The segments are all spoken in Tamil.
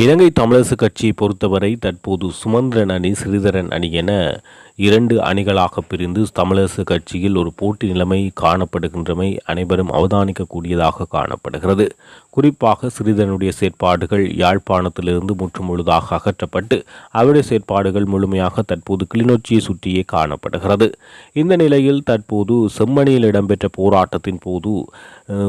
இலங்கை தமிழரசு கட்சியை பொறுத்தவரை தற்போது சுமந்திரன் அணி ஸ்ரீதரன் அணி என இரண்டு அணிகளாக பிரிந்து தமிழரசு கட்சியில் ஒரு போட்டி நிலைமை காணப்படுகின்றமை அனைவரும் அவதானிக்கக்கூடியதாக காணப்படுகிறது. குறிப்பாக ஸ்ரீதரனுடைய செயற்பாடுகள் யாழ்ப்பாணத்திலிருந்து முற்றுமுழுதாக அகற்றப்பட்டு அவருடைய செயற்பாடுகள் முழுமையாக தற்போது கிளிநொச்சியை சுற்றியே காணப்படுகிறது. இந்த நிலையில் தற்போது செம்மணியில் இடம்பெற்ற போராட்டத்தின் போது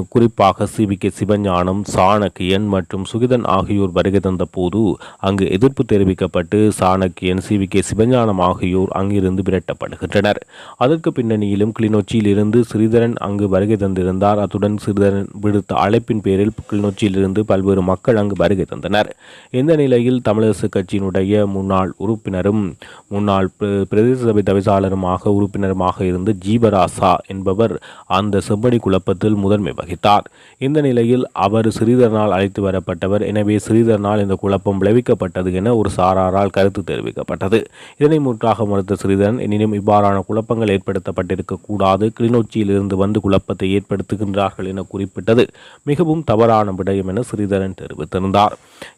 குறிப்பாக சி கே சிவஞானம் சாணக்கியன் மற்றும் சுகிதன் ஆகியோர் வருகை தந்த போது அங்கு எதிர்ப்பு தெரிவிக்கப்பட்டு சாணக்கியன் சி கே சிவஞானம் ஆகியோர் அங்கிருந்து விரட்டப்படுகின்றனர். அதற்கு பின்னணியிலும் கிளிநொச்சியில் இருந்து ஸ்ரீதரன் அங்கு வருகை தந்திருந்தார். அத்துடன் ஸ்ரீதரன் விடுத்த அழைப்பின் பேரில் கிளிநொச்சியிலிருந்து பல்வேறு மக்கள் அங்கு வருகை தந்தனர். இந்த நிலையில் தமிழரசு கட்சியினுடைய முன்னாள் உறுப்பினரும் முன்னாள் பிர- பிரதேச சபை தவிசாளருமாக உறுப்பினருமாக இருந்த ஜீவராசா என்பவர் அந்த செம்படி குழப்பத்தில் முதன்மை வகித்தார். இந்த நிலையில் அவர் ஸ்ரீதரனால் அழைத்து வரப்பட்டவர். எனவே ஸ்ரீதரனால் இந்த குழப்பம் விளைவிக்கப்பட்டது என ஒரு சாராரால் கருத்து தெரிவிக்கப்பட்டது. இதனை முற்றாக மறுத்த ஸ்ரீதரன் எனினும் இவ்வாறான குழப்பங்கள் ஏற்படுத்தப்பட்டிருக்க கூடாது. கிளிநொச்சியில் இருந்து வந்து குழப்பத்தை ஏற்படுத்துகின்றார்கள் என குறிப்பிட்டது மிகவும் தவறான விடயம் என ஸ்ரீதரன் தெரிவித்திருந்தார்.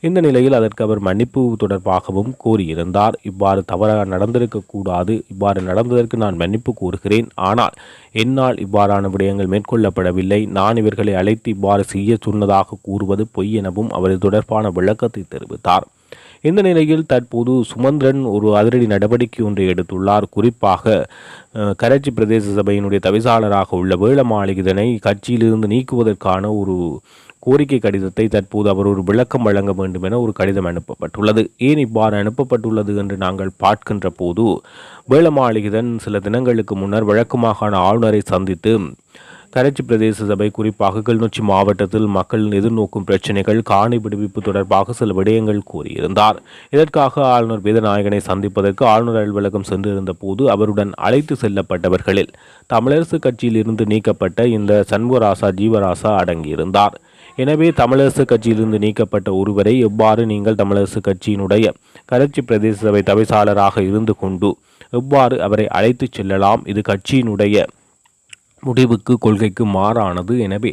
இந்த நிலையில் அதற்கு அவர் மன்னிப்பு தொடர்பாகவும் கூறியிருந்தார் இவ்வாறு தவறாக நடந்திருக்க கூடாது. இவ்வாறு நடந்ததற்கு நான் மன்னிப்பு கூறுகிறேன் ஆனால் என்னால் இவ்வாறான விடயங்கள் மேற்கொள்ளப்படவில்லை. நான் இவர்களை அழைத்து இவ்வாறு செய்ய சொன்னதாக கூறுவது பொய் எனவும் அவர் தொடர்பான விளக்கத்தை தெரிவித்தார். இந்த நிலையில் தற்போது சுமந்திரன் ஒரு அதிரடி நடவடிக்கை ஒன்றை எடுத்துள்ளார். குறிப்பாக அஹ், கரைச்சி பிரதேச சபையினுடைய தவிசாளராக உள்ள வேளமாளிகதனை கட்சியிலிருந்து நீக்குவதற்கான ஒரு கோரிக்கை கடிதத்தை தற்போது அவர் ஒரு விளக்கம் வழங்க வேண்டும் என ஒரு கடிதம் அனுப்பப்பட்டுள்ளது. ஏன் இவ்வாறு அனுப்பப்பட்டுள்ளது என்று நாங்கள் பார்க்கின்ற போது வேளமாளிகதன் சில தினங்களுக்கு முன்னர் வழக்கு மாகாண ஆளுநரை சந்தித்து கரைச்சி பிரதேச சபை குறிப்பாக கிளிநொச்சி மாவட்டத்தில் மக்கள் எதிர்நோக்கும் பிரச்சினைகள் காணி விடுவிப்பு தொடர்பாக சில விடயங்கள் கூறியிருந்தார். இதற்காக ஆளுநர் வேதநாயகனை சந்திப்பதற்கு ஆளுநர் அலுவலகம் சென்றிருந்த போது அவருடன் அழைத்து செல்லப்பட்டவர்களில் தமிழரசு கட்சியில் இருந்து நீக்கப்பட்ட இந்த சண்முகராசா ஜீவராசா அடங்கியிருந்தார். எனவே தமிழரசு கட்சியிலிருந்து நீக்கப்பட்ட ஒருவரை எவ்வாறு நீங்கள் தமிழரசு கட்சியினுடைய கரைச்சி பிரதேச சபை தவிசாளராக இருந்து கொண்டு எவ்வாறு அவரை அழைத்துச் செல்லலாம்? இது கட்சியினுடைய முடிவுக்கு கொள்கைக்கு மாறானது. எனவே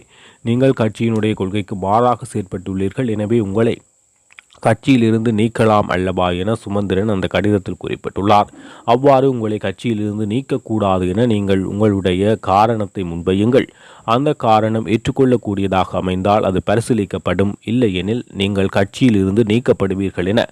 நீங்கள் கட்சியினுடைய கொள்கைக்கு மாறாக செயற்பட்டுள்ளீர்கள். எனவே உங்களை கட்சியிலிருந்து நீக்கலாம் அல்லவா என சுமந்திரன் அந்த கடிதத்தில் குறிப்பிட்டுள்ளார். அவ்வாறு உங்களை கட்சியிலிருந்து நீக்கக்கூடாது என நீங்கள் உங்களுடைய காரணத்தை முன்வையுங்கள். அந்த காரணம் ஏற்றுக்கொள்ளக்கூடியதாக அமைந்தால் அது பரிசீலிக்கப்படும். இல்லையெனில் நீங்கள் கட்சியிலிருந்து நீக்கப்படுவீர்கள் என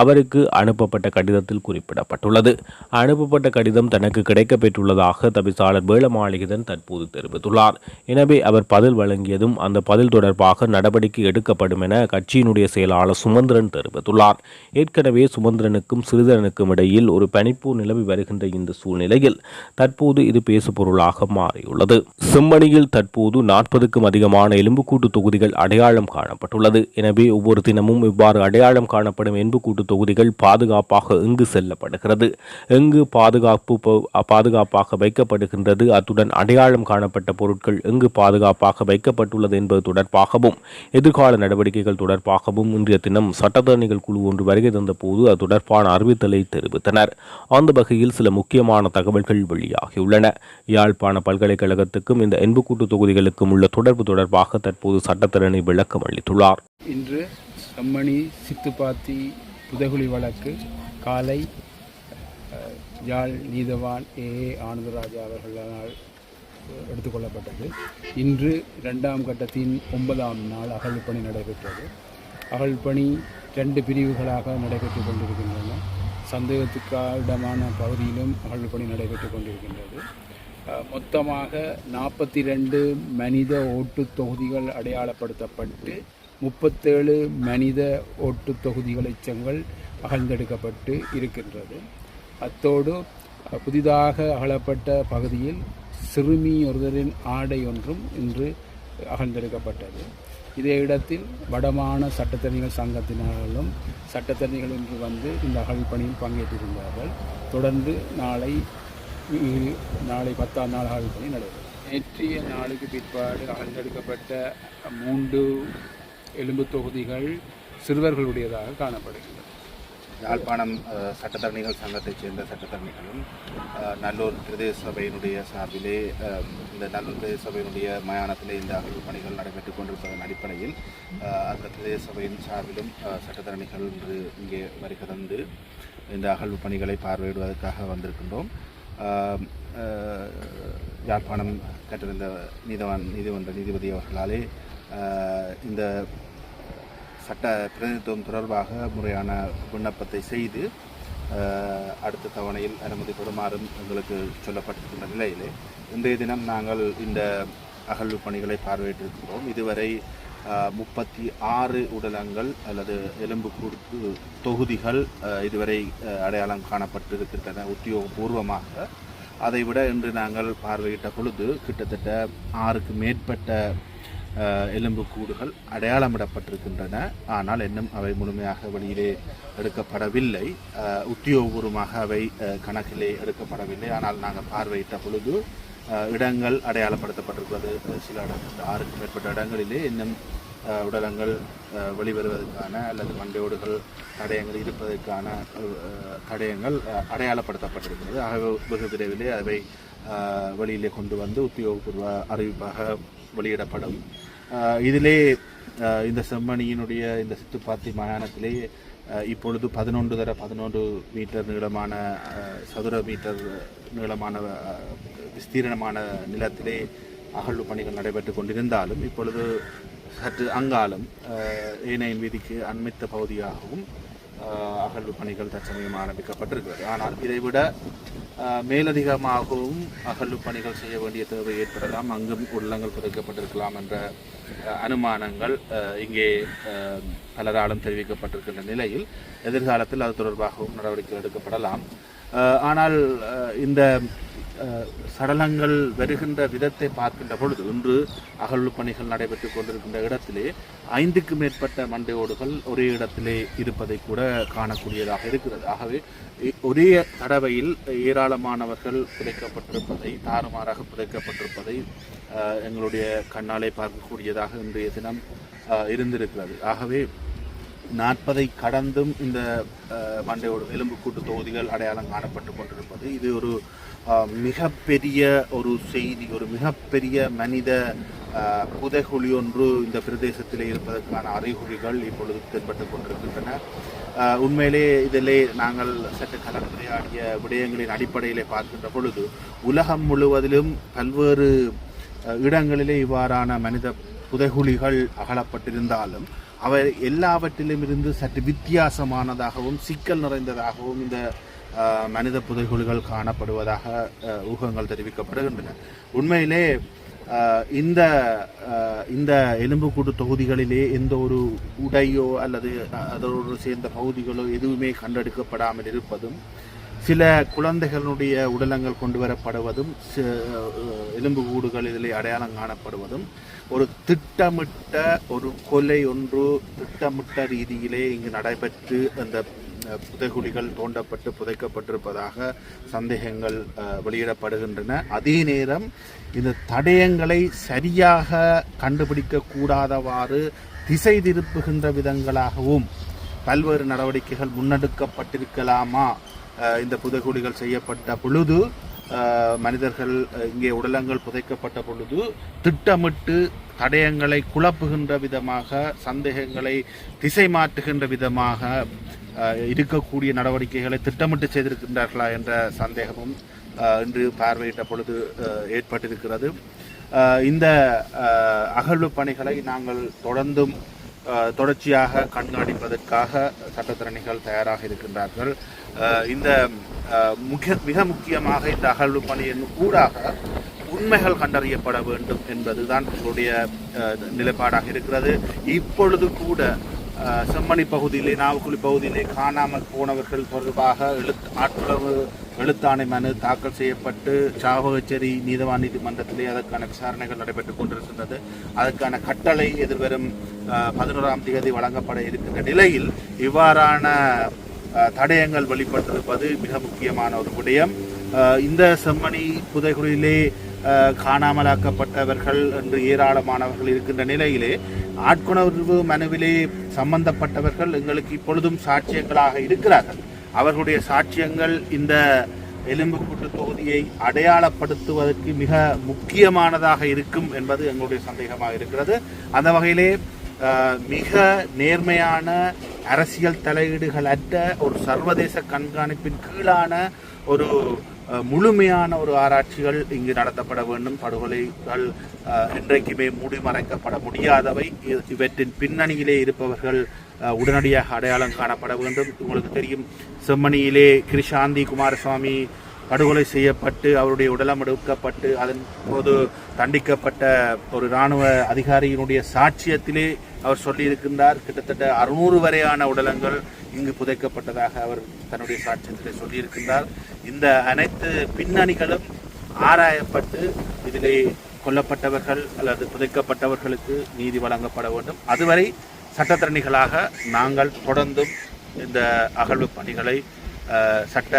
அவருக்கு அனுப்பப்பட்ட கடிதத்தில் குறிப்பிடப்பட்டுள்ளது. அனுப்பப்பட்ட கடிதம் தனக்கு கிடைக்கப்பெற்றுள்ளதாக தவிசாளர் வேளமாளிகதன் தற்போது தெரிவித்துள்ளார். எனவே அவர் பதில் வழங்கியதும் அந்த பதில் தொடர்பாக நடவடிக்கை எடுக்கப்படும் என கட்சியினுடைய செயலாளர் சுமந்திரன் தெரிவித்துள்ளார். ஏற்கனவே சுமந்திரனுக்கும் சிறிதரனுக்கும் இடையில் ஒரு பனிப்போர் நிலவி வருகின்ற இந்த சூழ்நிலையில் தற்போது இது பேசுபொருளாக மாறியுள்ளது. செம்மணியில் தற்போது நாற்பதுக்கும் அதிகமான எலும்புக்கூட்டு தொகுதிகள் அடையாளம் காணப்பட்டுள்ளது. எனவே ஒவ்வொரு தினமும் இவ்வாறு அடையாளம் காணப்படும் எலும்புக்கூட்டு தொகுதிகள் பாதுகாப்பாக எங்கு செல்லப்படுகிறது? எங்கு பாதுகாப்பு பாதுகாப்பாக வைக்கப்படுகின்றது? அத்துடன் அடையாளம் காணப்பட்ட பொருட்கள் எங்கு பாதுகாப்பாக வைக்கப்பட்டுள்ளது என்பது தொடர்பாகவும் எதிர்கால நடவடிக்கைகள் தொடர்பாகவும் இன்றைய தினம் சட்டத்தரணிகள் குழு ஒன்று வருகை தந்த போது அது தொடர்பான அறிவித்தலை தெரிவித்தனர். அந்த வகையில் சில முக்கியமான தகவல்கள் வெளியாகியுள்ளன. யாழ்ப்பாண பல்கலைக்கழகத்துக்கும் இந்த எண்புக்கூட்டு தொகுதிகளுக்கும் உள்ள தொடர்பு தொடர்பாக தற்போது சட்டத்தரணி விளக்கம் அளித்துள்ளார். இன்று செம்மணி சித்துப்பாத்தி புதகுழி வழக்கு காலை யாழ் நீதவான் ஏ ஏ ஆனந்தராஜா அவர்களால் எடுத்துக்கொள்ளப்பட்டது. இன்று இரண்டாம் கட்டத்தின் ஒன்பதாம் நாள் அகழ்பணி நடைபெற்றது. அகழ்பணி ரெண்டு பிரிவுகளாக நடைபெற்று கொண்டிருக்கின்றன. சந்தேகத்துக்கான பகுதியிலும் அகழ்பணி நடைபெற்று கொண்டிருக்கின்றது. மொத்தமாக நாற்பத்தி ரெண்டு மனித ஓட்டு தொகுதிகள் அடையாளப்படுத்தப்பட்டு முப்பத்தேழு மனித ஓட்டு தொகுதிகள் எச்சங்கள் அகழ்ந்தெடுக்கப்பட்டு இருக்கின்றது. அத்தோடு புதிதாக அகழப்பட்ட பகுதியில் சிறுமி ஒருவரின் ஆடை ஒன்றும் இன்று அகழ்ந்தெடுக்கப்பட்டது. இதே இடத்தில் வடமான சட்டத்தரணிகள் சங்கத்தினர்களும் சட்டத்தரணிகள் இன்று வந்து இந்த அகழ்பணியில் பங்கேற்றிருந்தார்கள். தொடர்ந்து நாளை நாளை பத்தாம் நாள் அகழ்பணி நடைபெறும் நேற்றைய நாளுக்கு பிற்பாடு அகழ்ந்தெடுக்கப்பட்ட மூன்று எலும்பு தொகுதிகள் சிறுவர்களுடையதாக காணப்படுகின்றன. யாழ்ப்பாணம் சட்டத்தரணிகள் சங்கத்தைச் சேர்ந்த சட்டத்தரணிகளும் நல்லூர் பிரதேச சபையினுடைய சார்பிலே இந்த நல்லூர் பிரதேச சபையினுடைய மயானத்திலே இந்த அகழ்வு பணிகள் நடைபெற்றுக் கொண்டிருப்பதன் அடிப்படையில் அந்த பிரதேச சபையின் சார்பிலும் சட்டத்தரணிகள் இன்று இங்கே வருகை தந்து இந்த அகழ்வு பணிகளை பார்வையிடுவதற்காக வந்திருக்கின்றோம். யாழ்ப்பாணம் கற்றிருந்த நீதவான் நீதிமன்ற நீதிபதி அவர்களாலே இந்த சட்ட பிரதிநிதித்துவம் தொடர்பாக முறையான விண்ணப்பத்தை செய்து அடுத்த தவணையில் அனுமதி பெறுமாறும் எங்களுக்கு சொல்லப்பட்டிருக்கின்ற நிலையிலே இன்றைய தினம் நாங்கள் இந்த அகழ்வு பணிகளை பார்வையிட்டிருக்கிறோம். இதுவரை முப்பத்தி ஆறு உடலங்கள் அல்லது எலும்புக்கூடு தொகுதிகள் இதுவரை அடையாளம் காணப்பட்டிருக்கின்றன உத்தியோகபூர்வமாக. அதைவிட இன்று நாங்கள் பார்வையிட்ட பொழுது கிட்டத்தட்ட ஆறுக்கு மேற்பட்ட எலும்பு எலும்புக்கூடுகள் அடையாளமிடப்பட்டிருக்கின்றன. ஆனால் இன்னும் அவை முழுமையாக வெளியிலே எடுக்கப்படவில்லை. உத்தியோகபூர்வமாக அவை கணக்கிலே எடுக்கப்படவில்லை. ஆனால் நாங்கள் பார்வையிட்ட பொழுது இடங்கள் அடையாளப்படுத்தப்பட்டிருக்கிறது. சில இடங்கள் ஆறுக்கு மேற்பட்ட இடங்களிலே இன்னும் உடலங்கள் வெளிவருவதற்கான அல்லது மண்டையோடுகள் தடயங்கள் இருப்பதற்கான தடயங்கள் அடையாளப்படுத்தப்பட்டிருக்கிறது. ஆகவே வெகு விரைவிலே அவை வெளியிலே கொண்டு வந்து உத்தியோகபூர்வ அறிவிப்பாக வெளியிடப்படும். இதிலே இந்த செம்மணியினுடைய இந்த சித்துப்பாத்தி மயானத்திலே இப்பொழுது பதினொன்று தர பதினொன்று மீட்டர் நீளமான சதுர மீட்டர் நீளமான விஸ்தீரணமான நிலத்திலே அகழ்வு பணிகள் நடைபெற்று கொண்டிருந்தாலும் இப்பொழுது சற்று அங்காலம் ஏனையின் வீதிக்கு அண்மித்த பகுதியாகவும் அகழ்வு பணிகள் தற்சமயம் ஆரம்பிக்கப்பட்டிருக்கிறது. ஆனால் இதைவிட மேலதிகமாகவும் அகழ்வு பணிகள் செய்ய வேண்டிய தேவை ஏற்படலாம். அங்கும் உள்ளங்கள் புதைக்கப்பட்டிருக்கலாம் என்ற அனுமானங்கள் இங்கே பலராலும் தெரிவிக்கப்பட்டிருக்கின்ற நிலையில் எதிர்காலத்தில் அது தொடர்பாகவும் நடவடிக்கை எடுக்கப்படலாம். ஆனால் இந்த சடலங்கள் வருகின்ற விதத்தை பார்க்கின்ற பொழுது இன்று அகழ்வு பணிகள் நடைபெற்றுக் கொண்டிருக்கின்ற இடத்திலே ஐந்துக்கு மேற்பட்ட மண்டையோடுகள் ஒரே இடத்திலே இருப்பதை கூட காணக்கூடியதாக இருக்கிறது. ஆகவே ஒரே தடவையில் ஏராளமானவர்கள் புதைக்கப்பட்டிருப்பதை தாறுமாறாக புதைக்கப்பட்டிருப்பதை எங்களுடைய கண்ணாலே பார்க்கக்கூடியதாக இன்றைய தினம் இருந்திருக்கிறது. ஆகவே நாற்பதை கடந்தும் இந்த அஹ், மண்டையோடு எலும்புக்கூட்டு தொகுதிகள் அடையாளம் காணப்பட்டு கொண்டிருப்பது இது ஒரு மிகப்பெரிய ஒரு செய்தி ஒரு மிகப்பெரிய மனித புதைகுழி ஒன்று இந்த பிரதேசத்திலே இருப்பதற்கான அறிகுறிகள் இப்பொழுது தென்பட்டு கொண்டிருக்கின்றன. உண்மையிலே இதிலே நாங்கள் சற்று கலந்துரையாடிய விடயங்களின் அடிப்படையிலே பார்க்கின்ற பொழுது உலகம் முழுவதிலும் பல்வேறு இடங்களிலே இவ்வாறான மனித புதைகுழிகள் அகலப்பட்டிருந்தாலும் அவை எல்லாவற்றிலும் இருந்து சற்று வித்தியாசமானதாகவும் சிக்கல் நிறைந்ததாகவும் இந்த மனித புதைகுழிகள் காணப்படுவதாக ஊகங்கள் தெரிவிக்கப்படுகின்றன. உண்மையிலே இந்த இந்த எலும்புக்கூடு தொகுதிகளிலே எந்த ஒரு உடையோ அல்லது அதோடு சேர்ந்த பகுதிகளோ எதுவுமே கண்டெடுக்கப்படாமல் இருப்பதும் சில குழந்தைகளுடைய உடலங்கள் கொண்டு வரப்படுவதும் எலும்பு அஹ் எலும்புக்கூடுகள் இதில் அடையாளம் காணப்படுவதும் ஒரு திட்டமிட்ட ஒரு கொலை ஒன்று திட்டமிட்ட ரீதியிலே இங்கு நடைபெற்று அந்த புதைகுழிகள் தோண்டப்பட்டு புதைக்கப்பட்டிருப்பதாக சந்தேகங்கள் வெளியிடப்படுகின்றன. அதே நேரம் இந்த தடயங்களை சரியாக கண்டுபிடிக்க கூடாதவாறு திசை திருப்புகின்ற விதங்களாகவும் பல்வேறு நடவடிக்கைகள் முன்னெடுக்கப்பட்டிருக்கலாமா? இந்த புதைகுழிகள் செய்யப்பட்ட பொழுது மனிதர்கள் இங்கே உடலங்கள் புதைக்கப்பட்ட பொழுது திட்டமிட்டு தடயங்களை குழப்புகின்ற விதமாக சந்தேகங்களை திசை மாற்றுகின்ற விதமாக இருக்கக்கூடிய நடவடிக்கைகளை திட்டமிட்டு செய்திருக்கின்றார்களா என்ற சந்தேகமும் இன்று பார்வையிட்ட பொழுது ஏற்பட்டிருக்கிறது. இந்த அகழ்வு பணிகளை நாங்கள் தொடர்ந்தும் தொடர்ச்சியாக கண்காணிப்பதற்காக சட்டத்திறனிகள் தயாராக இருக்கின்றார்கள். இந்த முக்கிய மிக முக்கியமாக இந்த அகழ்வு பணியின் கூடாக உண்மைகள் கண்டறியப்பட வேண்டும் என்பதுதான் எங்களுடைய நிலைப்பாடாக இருக்கிறது. இப்பொழுது கூட செம்மணி பகுதியிலே நாவக்குழி பகுதியிலே காணாமல் போனவர்கள் தொடர்பாக எழுத்து ஆட்களவு எழுத்தாணை மனு தாக்கல் செய்யப்பட்டு சாவகச்சேரி நீதவான் நீதிமன்றத்திலே அதற்கான விசாரணைகள் நடைபெற்றுக் கொண்டிருக்கின்றது. அதற்கான கட்டளை எதிர்வரும் பதினோராம் தேதி வழங்கப்பட இருக்கின்ற நிலையில் இவ்வாறான தடயங்கள் வெளிப்பட்டிருப்பது மிக முக்கியமான ஒரு விடயம். இந்த செம்மணி புதைகுழியிலே காணாமலாக்கப்பட்டவர்கள் என்று ஏராளமானவர்கள் இருக்கின்ற நிலையிலே ஆட்கொணர்வு மனுவிலே சம்பந்தப்பட்டவர்கள் எங்களுக்கு இப்பொழுதும் சாட்சியங்களாக இருக்கிறார்கள். அவர்களுடைய சாட்சியங்கள் இந்த எலும்புக்கூட்டு தொகுதியை அடையாளப்படுத்துவதற்கு மிக முக்கியமானதாக இருக்கும் என்பது எங்களுடைய சந்தேகமாக இருக்கிறது. அந்த வகையிலே மிக நேர்மையான அரசியல் தலையீடுகள் அற்ற ஒரு சர்வதேச கண்காணிப்பின் கீழான ஒரு முழுமையான ஒரு ஆராய்ச்சிகள் இங்கு நடத்தப்பட வேண்டும். படுகொலைகள் இன்றைக்குமே என்றைக்குமே மூடிமறைக்கப்பட முடியாதவை. இவற்றின் பின்னணியிலே இருப்பவர்கள் உடனடியாக அடையாளம் காணப்பட வேண்டும். உங்களுக்கு தெரியும் செம்மணியிலே கிருஷாந்தி குமாரசுவாமி படுகொலை செய்யப்பட்டு அவருடைய உடலம் எடுக்கப்பட்டு அதன் போது தண்டிக்கப்பட்ட ஒரு இராணுவ அதிகாரியினுடைய சாட்சியத்திலே அவர் சொல்லியிருக்கின்றார் கிட்டத்தட்ட அறுநூறு வரையான உடலங்கள் இங்கு புதைக்கப்பட்டதாக அவர் தன்னுடைய சாட்சியத்திலே சொல்லியிருக்கின்றார். இந்த அனைத்து பின்னணிகளும் ஆராயப்பட்டு இதிலே கொல்லப்பட்டவர்கள் அல்லது புதைக்கப்பட்டவர்களுக்கு நீதி வழங்கப்பட வேண்டும். அதுவரை சட்டத்தரணிகளாக நாங்கள் தொடர்ந்தும் இந்த அகழ்வு பணிகளை சட்ட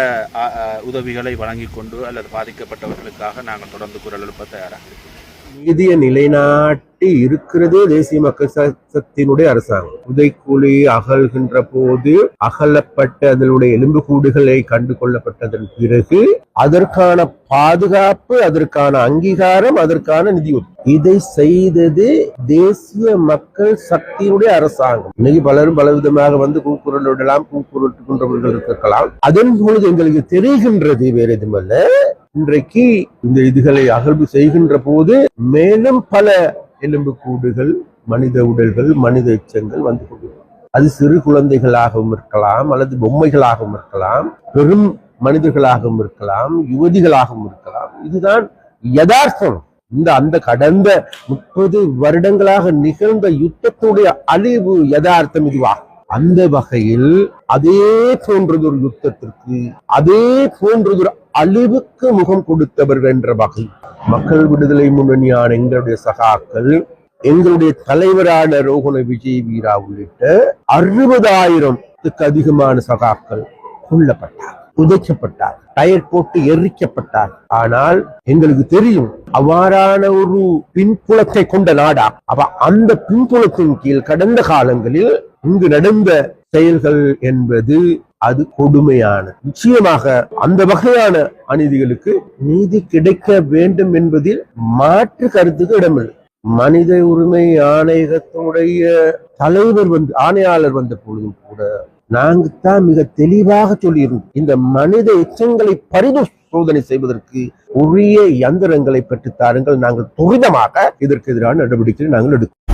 உதவிகளை வழங்கிக் கொண்டு அல்லது பாதிக்கப்பட்டவர்களுக்காக நாங்கள் தொடர்ந்து குரல் எழுப்ப தயாராக இருக்கிறோம் நீதியை நிலைநாட்டு இருக்கிறதே தேசிய மக்கள் சக்தியினுடைய அரசாங்கம். புதைக்குழி அகல்கின்ற போது அகலப்பட்ட அதனுடைய எலும்புக்கூடுகளை கண்டு கொள்ளப்பட்டதன் பிறகு அதற்கான பாதுகாப்பு அதற்கான அங்கீகாரம் அதற்கான நிதி இதை செய்தது தேசிய மக்கள் சக்தியினுடைய அரசாங்கம். இன்னைக்கு பலரும் பலவிதமாக வந்து கூக்குரல் விடலாம் கூக்குரல் இருக்கலாம் அதன் பொழுது எங்களுக்கு தெரிகின்றது வேற எதுமல்ல இன்றைக்கு இந்த இதுகளை அகழ்வு செய்கின்ற போது மேலும் பல எலும்புக்கூடுகள் மனித உடல்கள் மனித எச்சங்கள் வந்து கொண்டிருக்கும். அது சிறு குழந்தைகளாகவும் இருக்கலாம் அல்லது பொம்மைகளாகவும் இருக்கலாம் பெரும் மனிதர்களாகவும் இருக்கலாம் யுவதிகளாகவும் இருக்கலாம். இதுதான் யதார்த்தம். இந்த அந்த கடந்த முப்பது வருடங்களாக நிகழ்ந்த யுத்தத்துடைய அழிவு யதார்த்தம் இதுவாகும். அந்த வகையில் அதே போன்றதொரு யுத்தத்திற்கு அதே போன்றதொரு அழிவுக்கு முகம் கொடுத்தவர்கள் என்ற வகை. மக்கள் விடுதலை முன்னணியான எங்களுடைய சகாக்கள் எங்களுடைய தலைவரான ரோகண விஜய் வீரா உள்ளிட்ட அறுபதாயிரத்துக்கு அதிகமான சகாக்கள் கொல்லப்பட்டார் புதைக்கப்பட்டார் டயர் போட்டு எரிக்கப்பட்டார். ஆனால் எங்களுக்கு தெரியும் அவ்வாறான ஒரு பின்புலத்தை கொண்ட நாடா அவ அந்த பின்புலத்தின் கீழ் கடந்த காலங்களில் இங்கு நடந்த செயல்கள் என்பது அது கொடுமையான. நிச்சயமாக அந்த வகையான அநீதிகளுக்கு நீதி கிடைக்க வேண்டும் என்பதில் மாற்று கருத்துக்கு இடமில்லை. மனித உரிமை ஆணையகத்தினுடைய தலைவர் வந்து ஆணையாளர் வந்த பொழுதும் கூட நாங்க தான் மிக தெளிவாக சொல்லியிருந்தோம். இந்த மனித எச்சங்களை பரிசோதனை செய்வதற்கு உரிய இயந்திரங்களை பெற்றுத் தாருங்கள். நாங்கள் துரிதமாக இதற்கு எதிரான நடவடிக்கைகளை நாங்கள் எடுக்கிறோம்.